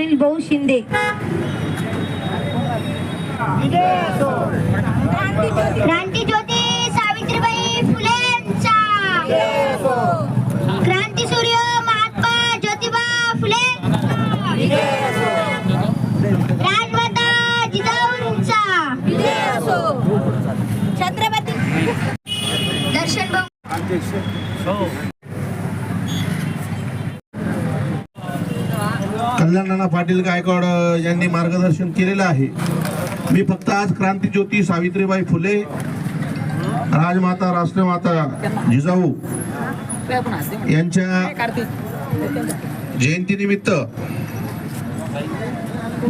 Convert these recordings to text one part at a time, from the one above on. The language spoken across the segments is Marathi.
सुनील भाऊ शिंदे क्रांती ज्योती सावित्रीबाई फुलेंचा क्रांती सूर्य महात्मा ज्योतिबा फुले राजमाता जिजाऊंचा छत्रपती दर्शन भाऊ कल्याण पाटील गायकवाड यांनी मार्गदर्शन केलेलं आहे. मी फक्त आज क्रांतीज्योती सावित्रीबाई फुले राजमाता राष्ट्रमाता जिजाऊ यांच्या जयंतीनिमित्त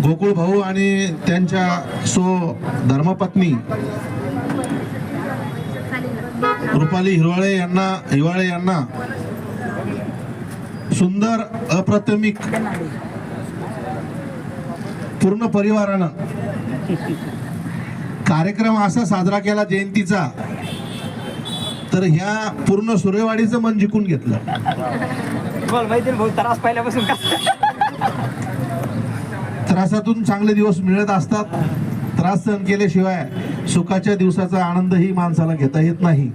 गोकुळ भाऊ आणि त्यांच्या सो धर्मपत्नी रुपाली हिरवाळे यांना हिवाळे यांना सुंदर अप्रतिमिक पूर्ण परिवारानं. कार्यक्रम असा साजरा केला जयंतीचा. तर ह्या पूर्ण सुरेवाडीचं मन जिंकून घेतलं. त्रासातून चांगले दिवस मिळत असतात. त्रास सहन केल्याशिवाय सुखाच्या दिवसाचा आनंदही माणसाला घेता येत नाही.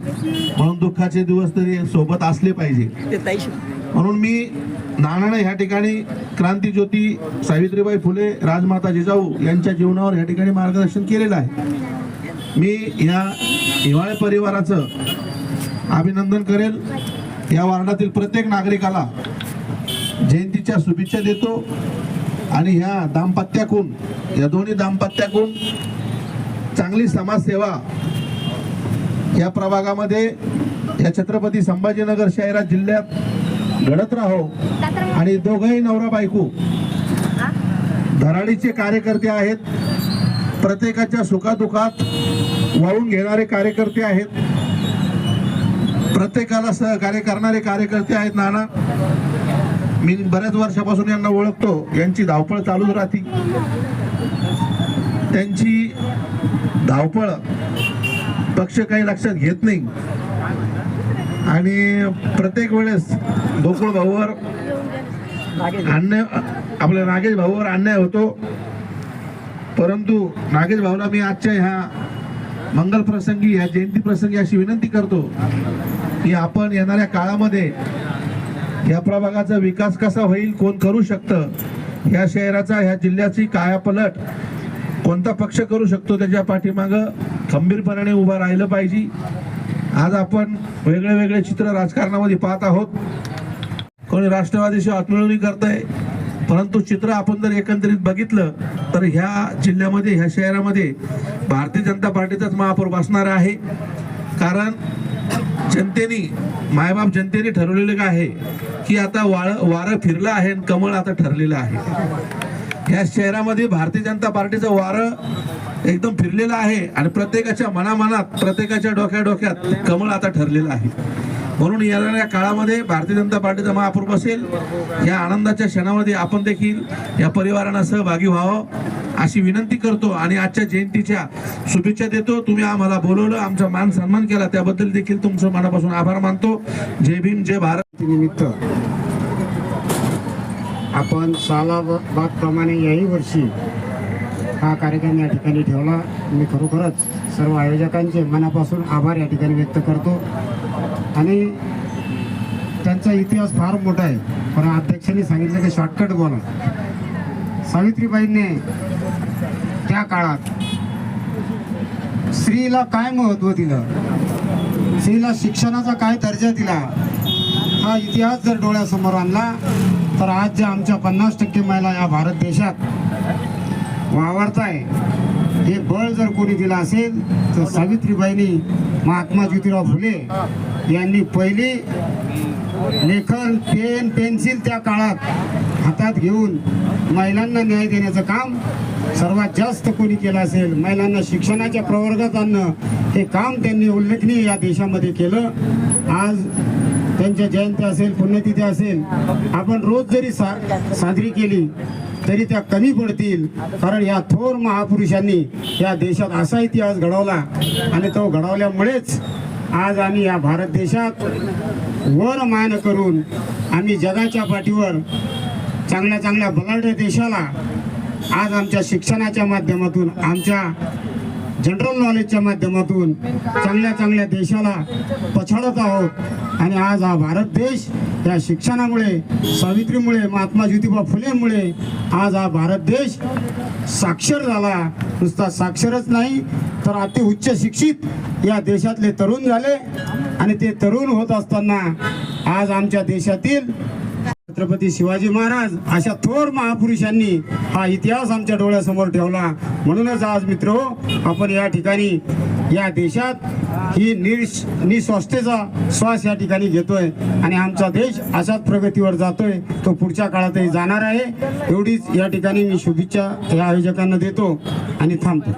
म्हणून दुःखाचे दिवस तरी सोबत असले पाहिजे. म्हणून मी नानानं ह्या ठिकाणी क्रांती ज्योती सावित्रीबाई फुले राजमाता जिजाऊ यांच्या जीवनावर ह्या ठिकाणी मार्गदर्शन केलेलं आहे. मी या हिवाळे परिवाराचं अभिनंदन करेल. या वार्डातील प्रत्येक नागरिकाला जयंतीच्या शुभेच्छा देतो. आणि ह्या दाम्पत्याकून या दोन्ही दाम्पत्याकून चांगली समाजसेवा या प्रभागामध्ये या छत्रपती संभाजीनगर शहरात जिल्ह्यात घडत राहो आणि दोघंही नवरा बायको धराडीचे कार्यकर्ते आहेत. प्रत्येकाच्या सुखादुखात वाहून घेणारे कार्यकर्ते आहेत. प्रत्येकाला सहकार्य करणारे कार्यकर्ते आहेत नाना. मी बऱ्याच वर्षापासून यांना ओळखतो. यांची धावपळ चालूच राहते. त्यांची धावपळ पक्ष काही लक्षात घेत नाही. आणि प्रत्येक वेळेस गोकुळ भाऊवर अन्याय आपल्या नागेश भाऊवर अन्याय होतो. परंतु नागेश भाऊला मी आजच्या ह्या मंगल प्रसंगी ह्या जयंती प्रसंगी अशी विनंती करतो की आपण येणाऱ्या काळामध्ये या प्रभागाचा विकास कसा होईल कोण करू शकतं ह्या शहराचा ह्या जिल्ह्याची कायापलट कोणता पक्ष करू शकतो त्याच्या पाठीमागं खंबीरपणाने उभं राहिलं पाहिजे. आज आपण वेगळे वेगळे चित्र राजकारणामध्ये पाहत आहोत. कोणी राष्ट्रवादीशी आत्ममिळवणी करतंय परंतु चित्र आपण जर एकंदरीत बघितलं तर ह्या जिल्ह्यामध्ये ह्या शहरामध्ये भारतीय जनता पार्टीचाच महापौर बसणार आहे. कारण जनतेने मायबाप जनतेने ठरवलेलं काय आहे की आता वाळ वारं फिरलं आहे आणि कमळ आता ठरलेलं आहे. या शहरामध्ये भारतीय जनता पार्टीचं वारं एकदम फिरलेलं आहे आणि प्रत्येकाच्या मनामनात प्रत्येकाच्या डोक्या डोक्यात कमळ आता ठरलेलं आहे. म्हणून येणाऱ्या काळामध्ये भारतीय जनता पार्टीचा महापूर बसेल. या आनंदाच्या क्षणामध्ये आपण देखील या परिवारांना सहभागी व्हावं. अशी विनंती करतो आणि आजच्या जयंतीच्या शुभेच्छा देतो. तुम्ही आम्हाला बोलवलं आमचा मान सन्मान केला त्याबद्दल देखील तुमचं मनापासून आभार मानतो. जय भीम जय भारत. निमित्त आपण सालाबादप्रमाणे याही वर्षी हा कार्यक्रम या ठिकाणी ठेवला. मी खरोखरच सर्व आयोजकांचे मनापासून आभार या ठिकाणी व्यक्त करतो. आणि त्यांचा इतिहास फार मोठा आहे. पण अध्यक्षांनी सांगितलं की शॉर्टकट बोला. सावित्रीबाईंनी त्या काळात स्त्रीला काय महत्त्व दिलं? स्त्रीला शिक्षणाचा काय दर्जा दिला? हा इतिहास जर डोळ्यासमोर आणला तर आज ज्या आमच्या पन्नास टक्के महिला या भारत देशात वावरताय हे बळ जर कोणी दिलं असेल तर सावित्रीबाईंनी महात्मा ज्योतिराव फुले यांनी पहिली लेखन पेन पेन्सिल त्या काळात हातात घेऊन महिलांना न्याय देण्याचं काम सर्वात जास्त कोणी केलं असेल महिलांना शिक्षणाच्या प्रवर्गात आणणं हे काम त्यांनी उल्लेखनीय या देशामध्ये केलं. आज त्यांच्या जयंती असेल पुण्यतिथी असेल आपण रोज जरी सा साजरी केली तरी त्या कमी पडतील. कारण या थोर महापुरुषांनी या देशात असा इतिहास घडवला आणि तो घडवल्यामुळेच आज आम्ही या भारत देशात वर मान करून आम्ही जगाच्या पाठीवर चांगल्या चांगल्या बलाढ्य देशाला आज आमच्या शिक्षणाच्या माध्यमातून आमच्या जनरल नॉलेजच्या माध्यमातून चांगल्या चांगल्या देशाला पछाडत आहोत. आणि आज हा भारत देश या शिक्षणामुळे सावित्रीमुळे महात्मा ज्योतिबा फुलेमुळे आज हा भारत देश साक्षर झाला. नुसता साक्षरच नाही तर अति उच्च शिक्षित या देशातले तरुण झाले. आणि ते तरुण होत असताना आज आमच्या देशातील छत्रपती शिवाजी महाराज अशा थोर महापुरुषांनी हा इतिहास आमच्या डोळ्यासमोर ठेवला. म्हणूनच आज मित्र आपण या ठिकाणी या देशात ही निश निस्वास्थेचा श्वास या ठिकाणी घेतोय आणि आमचा देश अशाच प्रगतीवर जातोय तो पुढच्या काळातही जाणार आहे. एवढीच या ठिकाणी मी शुभेच्छा या आयोजकांना देतो आणि थांबतो.